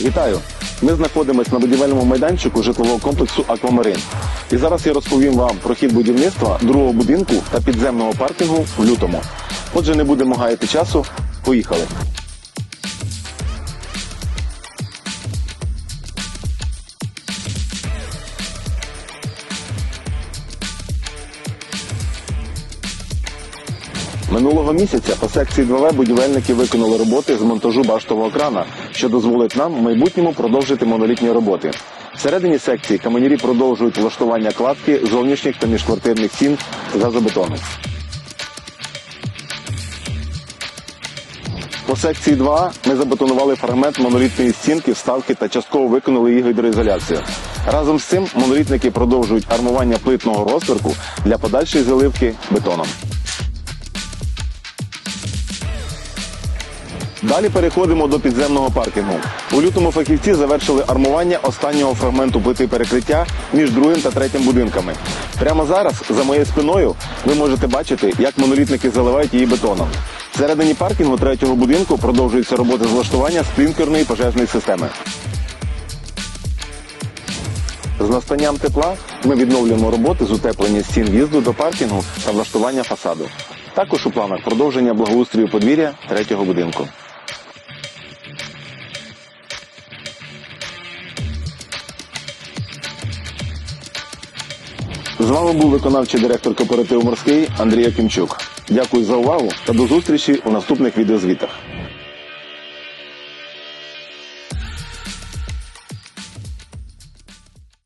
Вітаю! Ми знаходимося на будівельному майданчику житлового комплексу Аквамарин. І зараз я розповім вам про хід будівництва другого будинку та підземного паркінгу в лютому. Отже, не будемо гаяти часу. Поїхали. Минулого місяця по секції 2В будівельники виконали роботи з монтажу баштового крана, що дозволить нам в майбутньому продовжити монолітні роботи. Всередині секції каменярі продовжують влаштування кладки зовнішніх та міжквартирних стін газобетону. По секції 2 ми забетонували фрагмент монолітної стінки, вставки та частково виконали її гідроізоляцію. Разом з цим монолітники продовжують армування плитного розтворку для подальшої заливки бетоном. Далі переходимо до підземного паркінгу. У лютому фахівці завершили армування останнього фрагменту плити перекриття між другим та третім будинками. Прямо зараз, за моєю спиною, ви можете бачити, як монолітники заливають її бетоном. Всередині паркінгу третього будинку продовжуються роботи з влаштування сплінкерної пожежної системи. З настанням тепла ми відновлюємо роботи з утеплення стін в'їзду до паркінгу та влаштування фасаду. Також у планах продовження благоустрою подвір'я третього будинку. З вами був виконавчий директор кооперативу морський Андрій Якимчук. Дякую за увагу та до зустрічі у наступних відеозвітах.